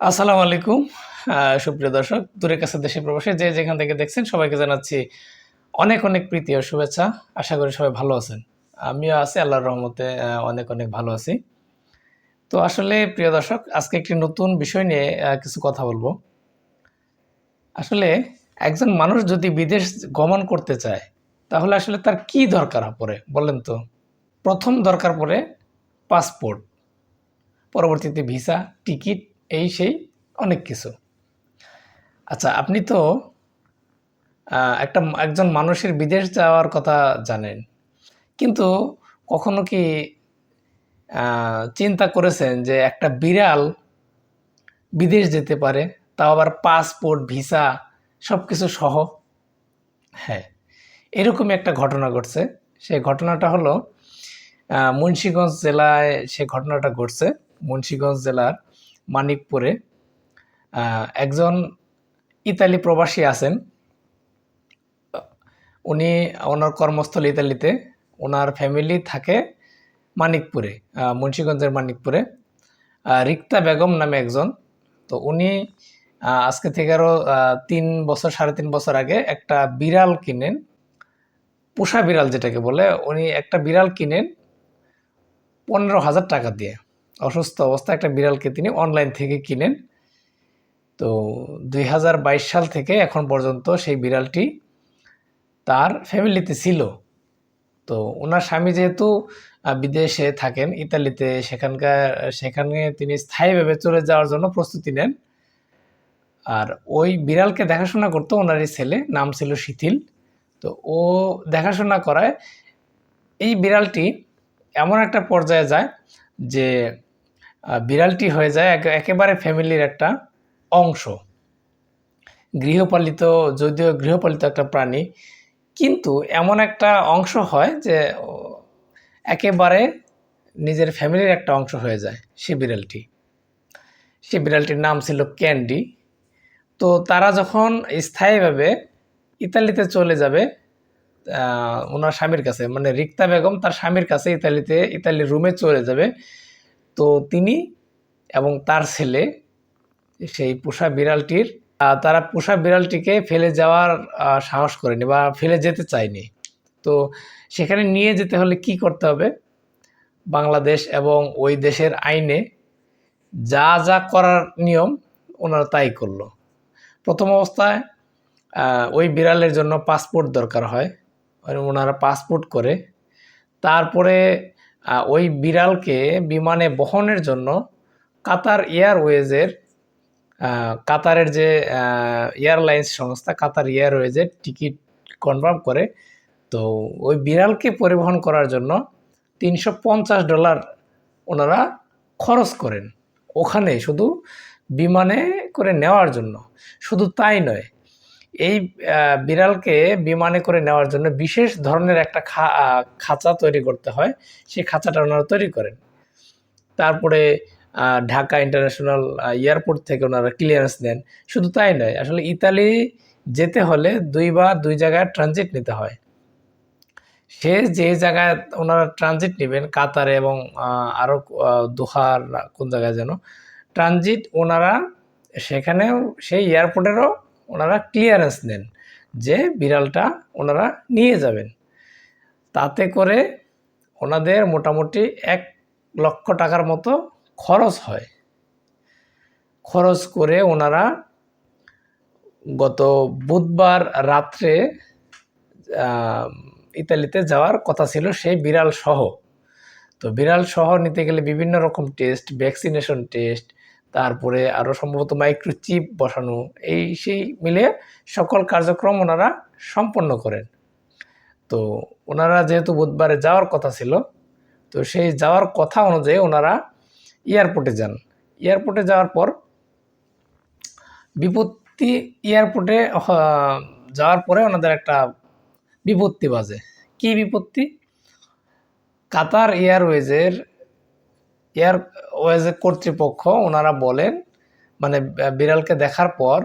আসসালামু আলাইকুম। সুপ্রিয় দর্শক, দূরের কাছে দেশে প্রবাসে যে যেখান থেকে দেখছেন সবাইকে জানাচ্ছি অনেক অনেক প্রীতি ও শুভেচ্ছা। আশা করি সবাই ভালো আছেন। আমিও আছি, আল্লাহর রহমতে অনেক অনেক ভালো আছি। তো আসলে প্রিয় দর্শক, আজকে একটি নতুন বিষয় নিয়ে কিছু কথা বলব। আসলে একজন মানুষ যদি বিদেশ গমন করতে চায়, তাহলে আসলে তার কি দরকার পড়ে বলেন তো। প্রথম দরকার পড়ে পাসপোর্ট, পরবর্তীতে ভিসা, টিকিট এই সেই অনেক কিছু। আচ্ছা আপনি তো একটা একজন মানুষের বিদেশ যাওয়ার কথা জানেন। কিন্তু কখনো কি চিন্তা করেছেন যে একটা বিড়াল বিদেশ যেতে পারে, তাও আবার পাসপোর্ট, ভিসা সব কিছু সহ? হ্যাঁ এরকমই একটা ঘটনা ঘটছে। সেই ঘটনাটা হলো মুন্সিগঞ্জ জেলায় সে ঘটনাটা ঘটছে। মুন্সিগঞ্জ জেলার মানিকপুরে একজন ইতালি প্রবাসী আছেন। উনি ওনার কর্মস্থল ইতালিতে, ওনার ফ্যামিলি থাকে মানিকপুরে মুন্সীগঞ্জের মানিকপুরে। রিক্তা বেগম নামে একজন। তো উনি আজকে থেকে আরও তিন বছর, সাড়ে তিন বছর আগে একটা বিড়াল কিনেন। পোষা বিড়াল যেটাকে বলে, উনি একটা বিড়াল কিনেন পনেরো হাজার টাকা দিয়ে। অসুস্থ অবস্থা একটা বিড়ালকে তিনি অনলাইন থেকে কিনেন। তো দুই হাজার বাইশ সাল থেকে এখন পর্যন্ত সেই বিড়ালটি তার ফ্যামিলিতে ছিল। তো ওনার স্বামী যেহেতু বিদেশে থাকেন, ইতালিতে, সেখানকার, সেখানে তিনি স্থায়ীভাবে চলে যাওয়ার জন্য প্রস্তুতি নেন। আর ওই বিড়ালকে দেখাশোনা করতো ওনারই ছেলে, নাম ছিল শিথিল। তো ও দেখাশোনা করায় এই বিড়ালটি এমন একটা পর্যায়ে যায় যে বিড়ালটি হয়ে যায় একে- একেবারে ফ্যামিলির একটা অংশ। গৃহপালিত, যদিও গৃহপালিত একটা প্রাণী, কিন্তু এমন একটা অংশ হয় যে, একেবারে নিজের ফ্যামিলির একটা অংশ হয়ে যায় সে বিড়ালটি। সে বিড়ালটির নাম ছিল ক্যান্ডি। তো তারা যখন স্থায়ীভাবে ইতালিতে চলে যাবে ওনার স্বামীর কাছে মানে রিক্তা বেগম তার স্বামীর কাছে ইতালিতে, ইতালির রুমে চলে যাবে তো তিনি এবং তার ছেলে, সেই পোষা বিড়ালটির তারা পোষা বিড়ালটিকে ফেলে যাওয়ার সাহস করেনি বা ফেলে যেতে চায়নি। তো সেখানে নিয়ে যেতে হলে কি করতে হবে? বাংলাদেশ এবং ওই দেশের আইনে যা যা করার নিয়ম ওনারা তাই করল। প্রথম অবস্থায় ওই বিড়ালের জন্য পাসপোর্ট দরকার হয়। ওনারা পাসপোর্ট করে, তারপরে ওই বিড়ালকে বিমানে বহনের জন্য কাতার এয়ারওয়েজের কাতারের যে এয়ারলাইন্স সংস্থা, কাতার এয়ারওয়েজের টিকিট কনফার্ম করে, তো ওই বিড়ালকে পরিবহন করার জন্য তিনশো পঞ্চাশ ডলার ওনারা খরচ করেন। ওখানে শুধু বিমানে করে নেওয়ার জন্য। শুধু তাই নয় এই বিড়ালকে বিমানে করে নেওয়ার জন্য বিশেষ ধরনের একটা খাঁচা তৈরি করতে হয়। সেই খাঁচাটা ওনারা তৈরি করেন। তারপরে ঢাকা ইন্টারন্যাশনাল এয়ারপোর্ট থেকে ওনারা ক্লিয়ারেন্স দেন শুধু তাই নয়, আসলে ইতালি যেতে হলে দুইবার দুই জায়গায় ট্রানজিট নিতে হয়। সে যে জায়গায় ওনারা ট্রানজিট নেবেন, কাতারে এবং আরও দোহার, কোন জায়গায় যেন, ট্রানজিট ওনারা সেখানেও, সেই এয়ারপোর্টেরও ওনারা ক্লিয়ারেন্স নেন যে বিড়ালটা ওনারা নিয়ে যাবেন। তাতে করে ওনাদের মোটামুটি এক লক্ষ টাকার মতো খরচ হয়। খরচ করে ওনারা গত বুধবার রাত্রে ইতালিতে যাওয়ার কথা ছিল সেই বিড়াল সহ। তো বিড়াল সহ নিতে গেলে বিভিন্ন রকম টেস্ট ভ্যাকসিনেশন টেস্ট তারপরে আরও সম্ভবত মাইক্রোচিপ বসানো, এই সেই মিলে সকল কার্যক্রম ওনারা সম্পন্ন করেন। তো ওনারা যেহেতু বুধবারে যাওয়ার কথা ছিল, তো সেই যাওয়ার কথা অনুযায়ী ওনারা এয়ারপোর্টে যান। এয়ারপোর্টে যাওয়ার পর বিপত্তি এয়ারপোর্টে যাওয়ার পরে ওনাদের একটা বিপত্তি বাজে। কি বিপত্তি? কাতার এয়ারওয়েজের এয়ারওয়েজের কর্তৃপক্ষ ওনারা বলেন মানে বিড়ালকে দেখার পর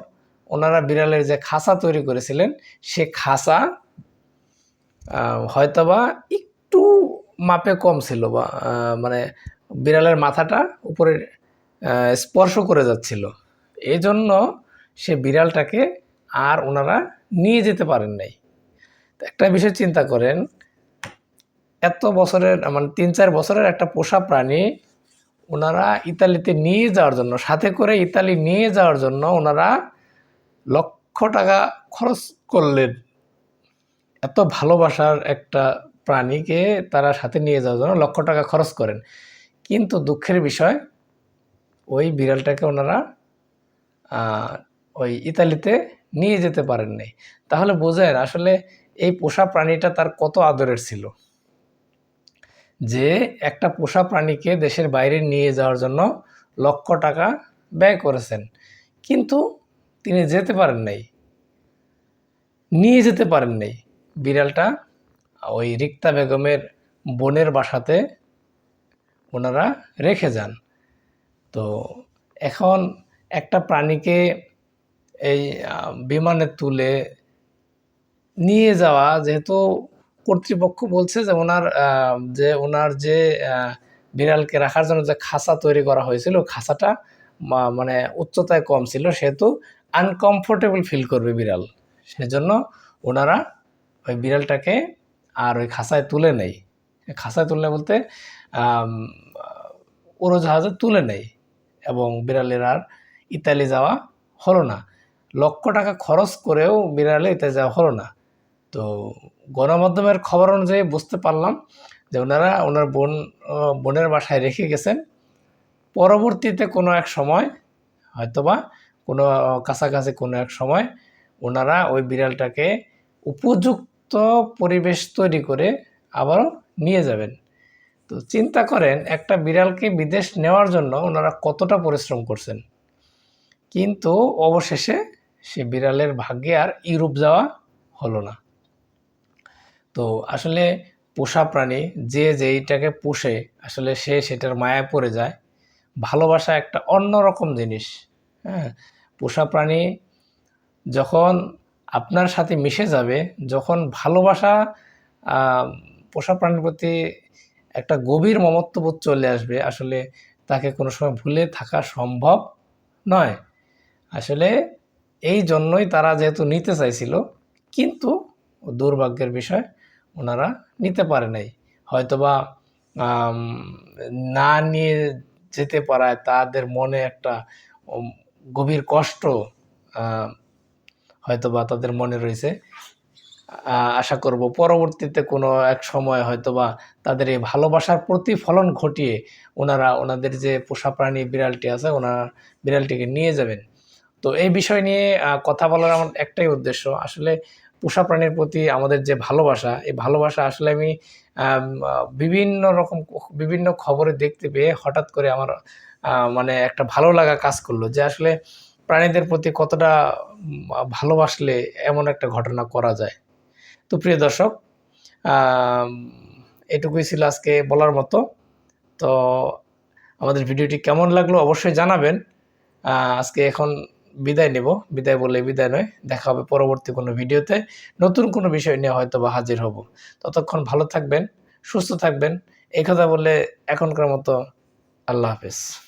ওনারা বিড়ালের যে খাঁচা তৈরি করেছিলেন, সে খাঁচা হয়তোবা একটু মাপে কম ছিল বা মানে বিড়ালের মাথাটা উপরে স্পর্শ করে যাচ্ছিল। এই জন্য সে বিড়ালটাকে আর ওনারা নিয়ে যেতে পারেন নাই। একটা বিষয় চিন্তা করেন, এত বছরের মানে তিন চার বছরের একটা পোষা প্রাণী ওনারা ইতালিতে নিয়ে যাওয়ার জন্য, সাথে করে ইতালি নিয়ে যাওয়ার জন্য ওনারা লক্ষ টাকা খরচ করলেন। এত ভালোবাসার একটা প্রাণীকে তারা সাথে নিয়ে যাওয়ার জন্য লক্ষ টাকা খরচ করেন। কিন্তু দুঃখের বিষয়, ওই বিড়ালটাকে ওনারা ওই ইতালিতে নিয়ে যেতে পারেন নাই তাহলে বোঝেন আসলে এই পোষা প্রাণীটা তার কত আদরের ছিল। যে একটা পোষা প্রাণীকে দেশের বাইরে নিয়ে যাওয়ার জন্য লক্ষ টাকা ব্যয় করেছেন। কিন্তু তিনি যেতে পারেন নাই। নিয়ে যেতে পারেন নাই। বিড়ালটা ওই রিক্তা বেগমের বোনের বাসাতে ওনারা রেখে যান। তো এখন একটা প্রাণীকে এই বিমানে তুলে নিয়ে যাওয়া যেহেতু কর্তৃপক্ষ বলছে যে ওনার যে ওনার যে বিড়ালকে রাখার জন্য যে খাঁচা তৈরি করা হয়েছিল, খাঁচাটা মানে উচ্চতায় কম ছিল, সেহেতু আনকমফোর্টেবল ফিল করবে বিড়াল। সেজন্য ওনারা ওই বিড়ালটাকে আর ওই খাঁচায় তুলে নেই। খাঁচায় তুলে বলতে উড়োজাহাজে তুলে নেই এবং বিড়ালের আর ইতালি যাওয়া হলো না। লক্ষ টাকা খরচ করেও বিড়ালে ইতালি যাওয়া হলো না। তো গণমাধ্যমের খবর অনুযায়ী বুঝতে পারলাম যে ওনারা, ওনার বোন বোনের বাসায় রেখে গেছেন। পরবর্তীতে কোনো এক সময়, হয়তোবা কোনো কাছাকাছি কোনো এক সময় ওনারা ওই বিড়ালটাকে উপযুক্ত পরিবেশ তৈরি করে আবারও নিয়ে যাবেন। তো চিন্তা করেন, একটা বিড়ালকে বিদেশ নেওয়ার জন্য ওনারা কতটা পরিশ্রম করছেন। কিন্তু অবশেষে সে বিড়ালের ভাগ্যে আর ইউরোপ যাওয়া হলো না। তো আসলে পোষা প্রাণী যে যেইটাকে পোষে আসলে সে সেটার মায়ায় পড়ে যায়। ভালোবাসা একটা অন্যরকম জিনিস হ্যাঁ? পোষা প্রাণী যখন আপনার সাথে মিশে যাবে, যখন ভালোবাসা পোষা প্রাণীর প্রতি একটা গভীর মমত্ববোধ চলে আসবে, আসলে তাকে কোনো সময় ভুলে থাকা সম্ভব নয়। আসলে এই জন্যই তারা যেহেতু নিতে চাইছিল, কিন্তু দুর্ভাগ্যের বিষয় ওনারা নিতে পারে নাই। হয়তোবা না নিয়ে যেতে পারায় তাদের মনে একটা গভীর কষ্ট হয়তোবা তাদের মনে রয়েছে। আশা করব পরবর্তীতে কোনো এক সময় হয়তোবা তাদের এই ভালোবাসার প্রতিফলন ঘটিয়ে ওনারা ওনাদের যে পোষা প্রাণী বিড়ালটি আছে ওনারা বিড়ালটিকে নিয়ে যাবেন। তো এই বিষয় নিয়ে কথা বলার আমার একটাই উদ্দেশ্য। আসলে পোষা প্রাণীর প্রতি আমাদের যে ভালোবাসা, এই ভালোবাসা আসলে আমি বিভিন্ন রকম বিভিন্ন খবরে দেখতে পেয়ে হঠাৎ করে আমার মানে একটা ভালো লাগা কাজ করল যে আসলে প্রাণীদের প্রতি কতটা ভালোবাসলে এমন একটা ঘটনা করা যায়। তো প্রিয় দর্শক এটুকুই ছিল আজকে বলার মতো। তো আমাদের ভিডিওটি কেমন লাগল অবশ্যই জানাবেন। আজকে এখন বিদায় নেব। বিদায় বলে বিদায় নয়, দেখা হবে পরবর্তী কোনো ভিডিওতে। নতুন কোনো বিষয় নিয়ে হয়তো বা হাজির হব। ততক্ষণ ভালো থাকবেন, সুস্থ থাকবেন। এই কথা বলে এখনকার মতো আল্লাহ হাফেজ।